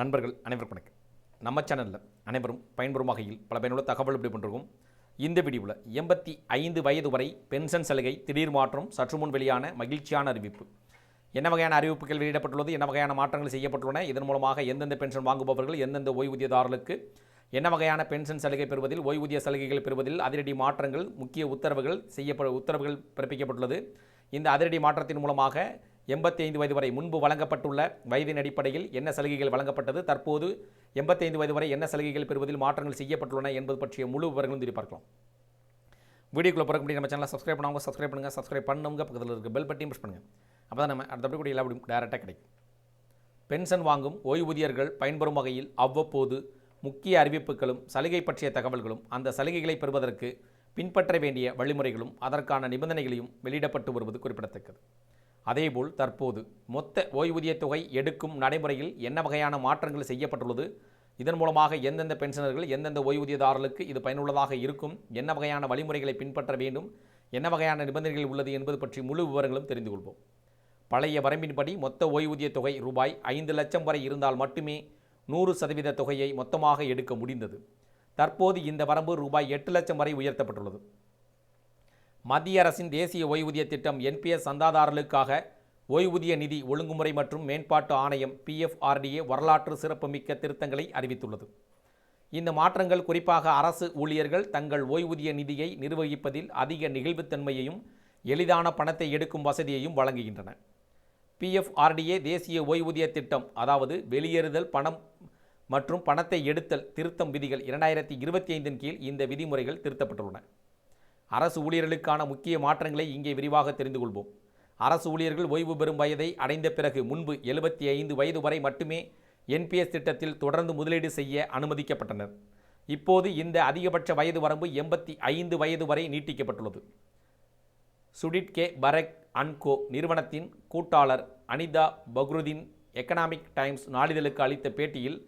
நண்பர்கள் அனைவருக்கும் வணக்கம். நம்ம சேனலில் அனைவரும் பயன்பெறும் வகையில் பல பயனுள்ள தகவல் இப்படி பண்ணிருக்கோம் இந்த வீடியோவில் எண்பத்தி ஐந்து வயது வரை பென்ஷன் சலுகை திடீர் மாற்றம் சற்று முன் வெளியான மகிழ்ச்சியான அறிவிப்பு. என்ன வகையான அறிவிப்புகள் வெளியிடப்பட்டுள்ளது என்ன வகையான மாற்றங்கள் செய்யப்பட்டுள்ளன இதன் மூலமாக எந்தெந்த பென்ஷன் வாங்குபவர்கள் எந்தெந்த ஓய்வூதியதாரர்களுக்கு என்ன வகையான பென்ஷன் சலுகை பெறுவதில் ஓய்வூதிய சலுகைகள் பெறுவதில் அதிரடி மாற்றங்கள் முக்கிய உத்தரவுகள் செய்யப்பட உத்தரவுகள் பிறப்பிக்கப்பட்டுள்ளது. இந்த அதிரடி மாற்றத்தின் மூலமாக எண்பத்தி ஐந்து வயது வரை முன்பு வழங்கப்பட்டுள்ள வயதின் அடிப்படையில் என்ன சலுகைகள் வழங்கப்பட்டது? தற்போது எண்பத்தைந்து வயது வரை என்ன சலுகைகள் பெறுவதில் மாற்றங்கள் செய்யப்பட்டுள்ளன என்பது பற்றிய முழு விவரங்களும் திரும்பி பார்க்கலாம். வீடியோக்குள்ளே பிறக்க முடியும் நம்ம சேனலை சப்ஸ்கிரைப் பண்ணுவாங்க சப்ஸ்கிரைப் பண்ணுங்கள் சப்ஸ்கிரைப் பண்ணுங்க. பக்கத்தில் இருக்க பெல் பட்டியும் ப்ரெஸ் பண்ணுங்கள் அப்போ தான் நம்ம அடுத்தபடி கூட எல்லா டேரெக்டாக கிடைக்கும். பென்ஷன் வாங்கும் ஓய்வூதியர்கள் பயன்பெறும் வகையில் அவ்வப்போது முக்கிய அறிவிப்புகளும் சலுகை பற்றிய தகவல்களும் அந்த சலுகைகளை பெறுவதற்கு பின்பற்ற வேண்டிய வழிமுறைகளும் அதற்கான நிபந்தனைகளையும் வெளியிடப்பட்டு வருவது குறிப்பிடத்தக்கது. அதேபோல் தற்போது மொத்த ஓய்வூதியத் தொகை எடுக்கும் நடைமுறையில் என்ன வகையான மாற்றங்கள் செய்யப்பட்டுள்ளது? இதன் மூலமாக எந்தெந்த பென்ஷனர்கள் எந்தெந்த ஓய்வூதியதாரர்களுக்கு இது பயனுள்ளதாக இருக்கும்? என்ன வகையான வழிமுறைகளை பின்பற்ற வேண்டும்? என்ன வகையான நிபந்தனைகள் உள்ளது என்பது பற்றி முழு விவரங்களும் தெரிந்து கொள்வோம். பழைய வரம்பின்படி மொத்த ஓய்வூதியத் தொகை ரூபாய் ஐந்து லட்சம் வரை இருந்தால் மட்டுமே நூறு சதவீத தொகையை மொத்தமாக எடுக்க முடிந்தது. தற்போது இந்த வரம்பு ரூபாய் எட்டு லட்சம் வரை உயர்த்தப்பட்டுள்ளது. மத்திய அரசின் தேசிய ஓய்வூதிய திட்டம் என்பிஎஸ் சந்தாதாரர்களுக்காக ஓய்வூதிய நிதி ஒழுங்குமுறை மற்றும் மேம்பாட்டு ஆணையம் பிஎஃப்ஆர்டிஏ வரலாற்று சிறப்புமிக்க திருத்தங்களை அறிவித்துள்ளது. இந்த மாற்றங்கள் குறிப்பாக அரசு ஊழியர்கள் தங்கள் ஓய்வூதிய நிதியை நிர்வகிப்பதில் அதிக நெகிழ்வுத்தன்மையையும் எளிதான பணத்தை எடுக்கும் வசதியையும் வழங்குகின்றன. பிஎஃப்ஆர்டிஏ தேசிய ஓய்வூதிய திட்டம் அதாவது வெளியேறுதல் பணம் மற்றும் பணத்தை எடுத்தல் திருத்தம் விதிகள் இரண்டாயிரத்தி இருபத்தி ஐந்தின் கீழ் இந்த விதிமுறைகள் திருத்தப்பட்டுள்ளன. அரசு ஊழியர்களுக்கான முக்கிய மாற்றங்களை இங்கே விரிவாக தெரிந்து கொள்வோம். அரசு ஊழியர்கள் ஓய்வு பெறும் வயதை அடைந்த பிறகு முன்பு எழுபத்தி ஐந்து வயது வரை மட்டுமே என்பிஎஸ் திட்டத்தில் தொடர்ந்து முதலீடு செய்ய அனுமதிக்கப்பட்டனர். இப்போது இந்த அதிகபட்ச வயது வரம்பு எண்பத்தி ஐந்து வயது வரை நீட்டிக்கப்பட்டுள்ளது. சுடிட் கே. பரக் அன்கோ நிறுவனத்தின் கூட்டாளர் அனிதா பக்ருதீன் எக்கனாமிக் டைம்ஸ் நாளிதழுக்கு அளித்த பேட்டியில்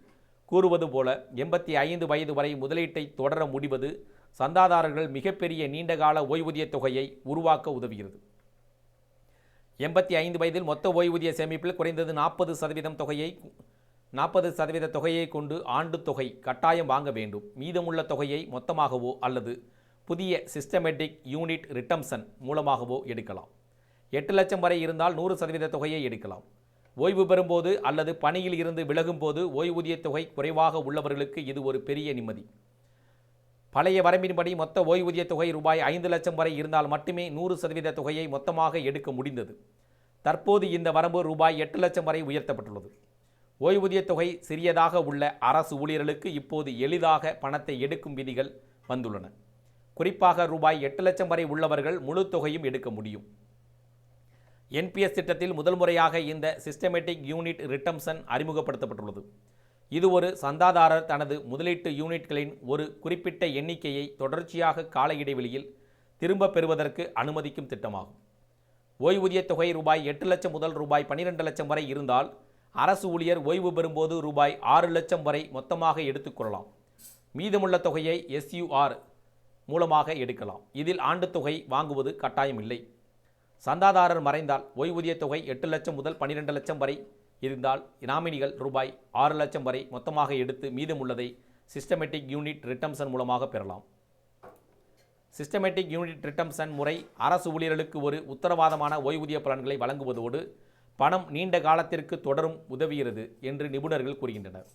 கூறுவது போல எண்பத்தி ஐந்து வயது வரை முதலீட்டை தொடர முடிவது சந்தாதாரர்கள் மிகப்பெரிய நீண்டகால ஓய்வூதியத் தொகையை உருவாக்க உதவுகிறது. எண்பத்தி ஐந்து வயதில் மொத்த ஓய்வூதிய சேமிப்பில் குறைந்தது நாற்பது சதவீதம் தொகையை நாற்பது சதவீத தொகையை கொண்டு ஆண்டு தொகை கட்டாயம் வாங்க வேண்டும். மீதமுள்ள தொகையை மொத்தமாகவோ அல்லது புதிய சிஸ்டமேட்டிக் யூனிட் ரிட்டம்சன் மூலமாகவோ எடுக்கலாம். எட்டு லட்சம் வரை இருந்தால் நூறு சதவீத தொகையை எடுக்கலாம். ஓய்வு பெறும்போது அல்லது பணியில் இருந்து விலகும்போது ஓய்வூதிய தொகை குறைவாக உள்ளவர்களுக்கு இது ஒரு பெரிய நிம்மதி. பழைய வரம்பின்படி மொத்த ஓய்வூதிய தொகை ரூபாய் ஐந்து லட்சம் வரை இருந்தால் மட்டுமே நூறு சதவீத தொகையை மொத்தமாக எடுக்க முடிந்தது. தற்போது இந்த வரம்பு ரூபாய் எட்டு லட்சம் வரை உயர்த்தப்பட்டுள்ளது. ஓய்வூதிய தொகை சிறியதாக உள்ள அரசு ஊழியர்களுக்கு இப்போது எளிதாக பணத்தை எடுக்கும் விதிகள் வந்துள்ளன. குறிப்பாக ரூபாய் எட்டு லட்சம் வரை உள்ளவர்கள் முழு தொகையும் எடுக்க முடியும். என்பிஎஸ் திட்டத்தில் முதல் முறையாக இந்த சிஸ்டமேட்டிக் யூனிட் ரிட்டம்சன் அறிமுகப்படுத்தப்பட்டுள்ளது. இது ஒரு சந்தாதாரர் தனது முதலீட்டு யூனிட்களின் ஒரு குறிப்பிட்ட எண்ணிக்கையை தொடர்ச்சியாக கால இடைவெளியில் திரும்பப் பெறுவதற்கு அனுமதிக்கும் திட்டமாகும். ஓய்வூதிய தொகை ரூபாய் எட்டு லட்சம் முதல் ரூபாய் பன்னிரெண்டு லட்சம் வரை இருந்தால் அரசு ஊழியர் ஓய்வு பெறும்போது ரூபாய் ஆறு லட்சம் வரை மொத்தமாக எடுத்துக்கொள்ளலாம் மீதமுள்ள தொகையை எஸ்யூஆர் மூலமாக எடுக்கலாம். இதில் ஆண்டு தொகை வாங்குவது கட்டாயமில்லை. சந்தாதாரர் மறைந்தால் ஓய்வூதிய தொகை எட்டு லட்சம் முதல் பன்னிரெண்டு லட்சம் வரை இருந்தால் நாமினிகள் ரூபாய் ஆறு லட்சம் வரை மொத்தமாக எடுத்து மீதமுள்ளதை சிஸ்டமேட்டிக் யூனிட் ரிட்டம்சன் மூலமாக பெறலாம். சிஸ்டமேட்டிக் யூனிட் ரிட்டம்சன் முறை அரசு ஊழியர்களுக்கு ஒரு உத்தரவாதமான ஓய்வூதிய பலன்களை வழங்குவதோடு பணம் நீண்ட காலத்திற்கு தொடரும் உதவுகிறது என்று நிபுணர்கள் கூறுகின்றனர்.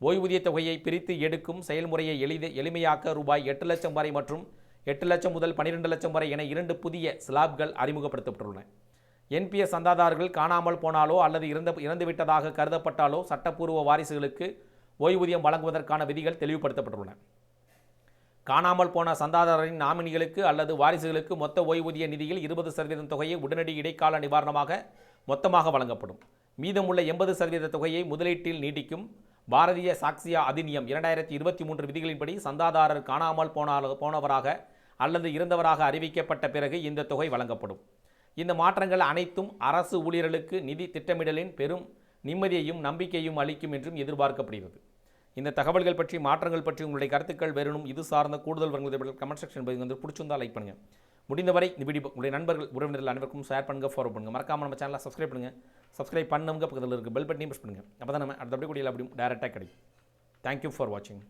ஓய்வூதிய தொகையை பிரித்து எடுக்கும் செயல்முறையை எளித எளிமையாக்க ரூபாய் எட்டு லட்சம் வரை மற்றும் எட்டு லட்சம் முதல் பன்னிரெண்டு லட்சம் வரை என இரண்டு புதிய ஸ்லாப்கள் அறிமுகப்படுத்தப்பட்டுள்ளன. என்பிஎஸ் சந்தாதாரர்கள் காணாமல் போனாலோ அல்லது இறந்த இறந்துவிட்டதாக கருதப்பட்டாலோ சட்டப்பூர்வ வாரிசுகளுக்கு ஓய்வூதியம் வழங்குவதற்கான விதிகள் தெளிவுபடுத்தப்பட்டுள்ளன. காணாமல் போன சந்தாதாரரின் நாமினிகளுக்கு அல்லது வாரிசுகளுக்கு மொத்த ஓய்வூதிய நிதியில் இருபது சதவீதம் தொகையை உடனடி இடைக்கால நிவாரணமாக மொத்தமாக வழங்கப்படும். மீதமுள்ள எண்பது சதவீத தொகையை முதலீட்டில் நீடிக்கும் பாரதிய சாக்சியா அதிநியம் இரண்டாயிரத்தி இருபத்தி மூன்று விதிகளின்படி சந்தாதாரர் காணாமல் போனால் போனவராக அல்லது இறந்தவராக அறிவிக்கப்பட்ட பிறகு இந்த தொகை வழங்கப்படும். இந்த மாற்றங்கள் அனைத்தும் அரசு ஊழியர்களுக்கு நிதி திட்டமிடலின் பெரும் நிம்மதியையும் நம்பிக்கையும் அளிக்கும் என்றும் எதிர்பார்க்கப்படுகிறது. இந்த தகவல்கள் பற்றி மாற்றங்கள் பற்றி உங்களுடைய கருத்துக்கள் வேறும் இது சார்ந்த கூடுதல் வருங்கள் கமெண்ட் செக்ஷன் பதிவு வந்து பிடிச்சிருந்தா லைக் பண்ணுங்கள் முடிந்தவரை இந்த வீடியோ உங்களுடைய நண்பர்கள் உறவினர்கள் அனைவருக்கும் ஷேர் பண்ணுங்கள் ஃபாலோ பண்ணுங்கள் மறக்காமல் நம்ம சேனலை சப்ஸ்கிரைப் பண்ணுங்கள் சப்ஸ்கிரைப் பண்ணுங்க பக்கத்தில் இருக்குது பெல் பட்டனையும் ப்ரெஸ் பண்ணுங்கள் அப்போ தான் நம்ம அடுத்தபடி அப்படி கூட அப்படியும் டேரெக்டாக கிடைக்கும். தேங்க்யூ ஃபார் வாட்சிங்